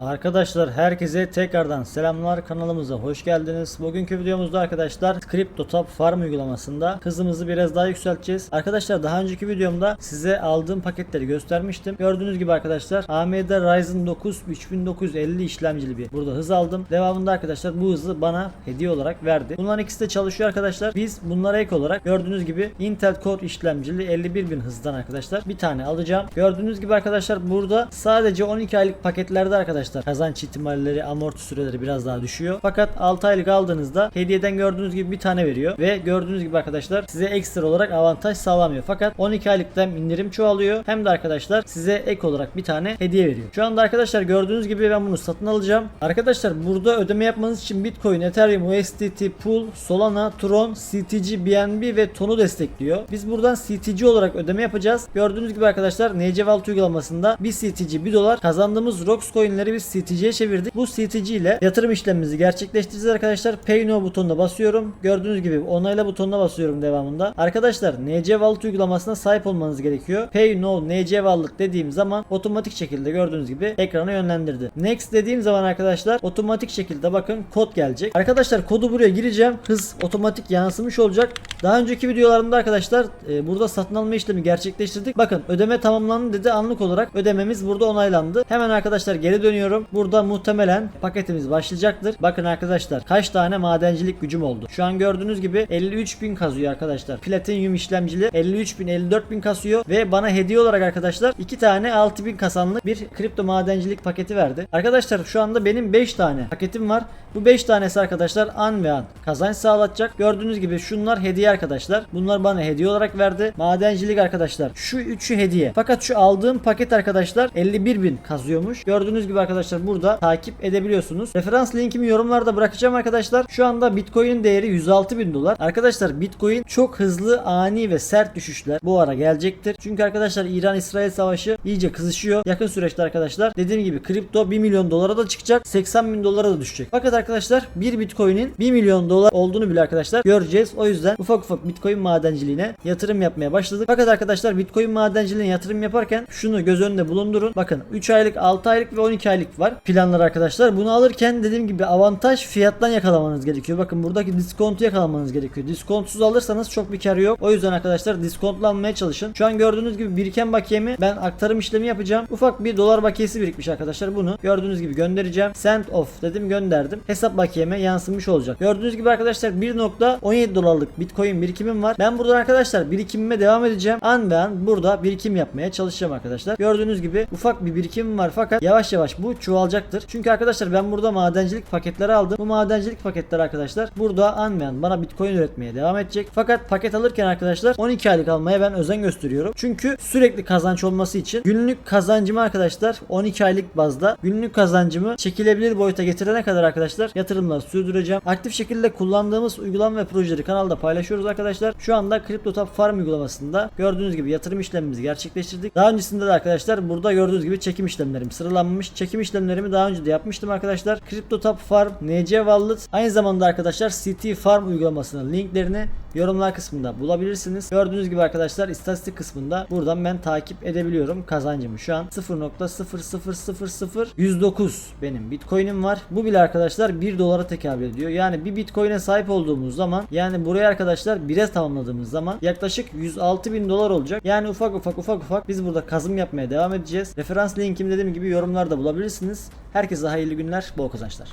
Arkadaşlar herkese tekrardan selamlar kanalımıza hoş geldiniz. Bugünkü videomuzda arkadaşlar CryptoTop Farm uygulamasında hızımızı biraz daha yükselteceğiz. Arkadaşlar daha önceki videomda size aldığım paketleri göstermiştim. Gördüğünüz gibi arkadaşlar AMD Ryzen 9 3950 işlemcili bir burada hız aldım. Devamında arkadaşlar bu hızı bana hediye olarak verdi. Bunların ikisi de çalışıyor arkadaşlar. Biz bunlara ek olarak gördüğünüz gibi Intel Core işlemcili 51000 hızdan arkadaşlar bir tane alacağım. Gördüğünüz gibi arkadaşlar burada sadece 12 aylık paketlerde arkadaşlar kazanç ihtimalleri, amorti süreleri biraz daha düşüyor. Fakat 6 aylık aldığınızda hediyeden gördüğünüz gibi bir tane veriyor ve gördüğünüz gibi arkadaşlar size ekstra olarak avantaj sağlamıyor. Fakat 12 aylıktan indirim çoğalıyor. Hem de arkadaşlar size ek olarak bir tane hediye veriyor. Şu anda arkadaşlar gördüğünüz gibi ben bunu satın alacağım. Arkadaşlar burada ödeme yapmanız için Bitcoin, Ethereum, USDT, Pool, Solana, Tron, CTG, BNB ve TON'u destekliyor. Biz buradan CTG olarak ödeme yapacağız. Gördüğünüz gibi arkadaşlar NC Vault uygulamasında bir CTG 1 dolar kazandığımız ROX coinleri biz CTG'ye çevirdik. Bu CTG ile yatırım işlemimizi gerçekleştireceğiz arkadaşlar. Pay Now butonuna basıyorum. Gördüğünüz gibi onayla butonuna basıyorum devamında. Arkadaşlar NC Vault uygulamasına sahip olmanız gerekiyor. Pay Now NC Wallet dediğim zaman otomatik şekilde gördüğünüz gibi ekrana yönlendirdi. Next dediğim zaman arkadaşlar otomatik şekilde bakın kod gelecek. Arkadaşlar kodu buraya gireceğim. Hız otomatik yansımış olacak. Daha önceki videolarımda arkadaşlar e, burada satın alma işlemi gerçekleştirdik. Bakın ödeme tamamlandı dedi anlık olarak ödememiz burada onaylandı. Hemen arkadaşlar geri dönüyorum. Burada muhtemelen paketimiz başlayacaktır. Bakın arkadaşlar kaç tane madencilik gücüm oldu. Şu an gördüğünüz gibi 53.000 kazıyor arkadaşlar. Platinyum işlemcili 53.000 54.000 kasıyor ve bana hediye olarak arkadaşlar 2 tane 6.000 kasanlık bir kripto madencilik paketi verdi. Arkadaşlar şu anda benim 5 tane paketim var. Bu 5 tanesi arkadaşlar an ve an kazanç sağlatacak. Gördüğünüz gibi şunlar hediye arkadaşlar. Bunlar bana hediye olarak verdi. Madencilik arkadaşlar. Şu üçü hediye. Fakat şu aldığım paket arkadaşlar 51.000 kazıyormuş. Gördüğünüz gibi arkadaşlar burada takip edebiliyorsunuz. Referans linkimi yorumlarda bırakacağım arkadaşlar. Şu anda Bitcoin'in değeri 106.000 dolar. Arkadaşlar Bitcoin çok hızlı, ani ve sert düşüşler bu ara gelecektir. Çünkü arkadaşlar İran-İsrail savaşı iyice kızışıyor. Yakın süreçte arkadaşlar dediğim gibi kripto 1 milyon dolara da çıkacak. 80 bin dolara da düşecek. Fakat arkadaşlar bir Bitcoin'in 1 milyon dolar olduğunu bile arkadaşlar göreceğiz. O yüzden ufak ufak Bitcoin madenciliğine yatırım yapmaya başladık. Fakat arkadaşlar Bitcoin madenciliğine yatırım yaparken şunu göz önünde bulundurun. Bakın 3 aylık, 6 aylık ve 12 aylık var planlar arkadaşlar. Bunu alırken dediğim gibi avantaj fiyattan yakalamanız gerekiyor. Bakın buradaki diskontu yakalamanız gerekiyor. Diskontsuz alırsanız çok bir karı yok. O yüzden arkadaşlar diskontla almaya çalışın. Şu an gördüğünüz gibi biriken bakiyemi ben aktarım işlemi yapacağım. Ufak bir dolar bakiyesi birikmiş arkadaşlar. Bunu gördüğünüz gibi göndereceğim. Send off dedim gönderdim. Hesap bakiyeme yansımış olacak. Gördüğünüz gibi arkadaşlar 1.17 dolarlık bitcoin birikimim var. Ben buradan arkadaşlar birikimime devam edeceğim. An ve an burada birikim yapmaya çalışacağım arkadaşlar. Gördüğünüz gibi ufak bir birikimim var fakat yavaş yavaş bu çoğalacaktır. Çünkü arkadaşlar ben burada madencilik paketleri aldım. Bu madencilik paketleri arkadaşlar burada an ve an bana bitcoin üretmeye devam edecek. Fakat paket alırken arkadaşlar 12 aylık almaya ben özen gösteriyorum. Çünkü sürekli kazanç olması için günlük kazancımı arkadaşlar 12 aylık bazda günlük kazancımı çekilebilir boyuta getirene kadar arkadaşlar yatırımları sürdüreceğim. Aktif şekilde kullandığımız uygulama ve projeleri kanalda paylaşıyoruz arkadaşlar. Şu anda CryptoTop Farm uygulamasında gördüğünüz gibi yatırım işlemimizi gerçekleştirdik. Daha öncesinde de arkadaşlar burada gördüğünüz gibi çekim işlemlerim sıralanmış. Çekim işlemlerimi daha önce de yapmıştım arkadaşlar. CryptoTop Farm, NC Wallet aynı zamanda arkadaşlar CT Farm uygulamasının linklerini yorumlar kısmında bulabilirsiniz. Gördüğünüz gibi arkadaşlar istatistik kısmında buradan ben takip edebiliyorum kazancımı. Şu an 0.0000109 benim Bitcoin'im var. Bu bile arkadaşlar 1 dolara tekabül ediyor. Yani bir Bitcoin'e sahip olduğumuz zaman yani buraya arkadaşlar bire tamamladığımız zaman yaklaşık 106 bin dolar olacak. Yani ufak ufak ufak ufak biz burada kazım yapmaya devam edeceğiz. Referans linkim dediğim gibi yorumlarda bulabilirsiniz. Herkese hayırlı günler, bol kazançlar.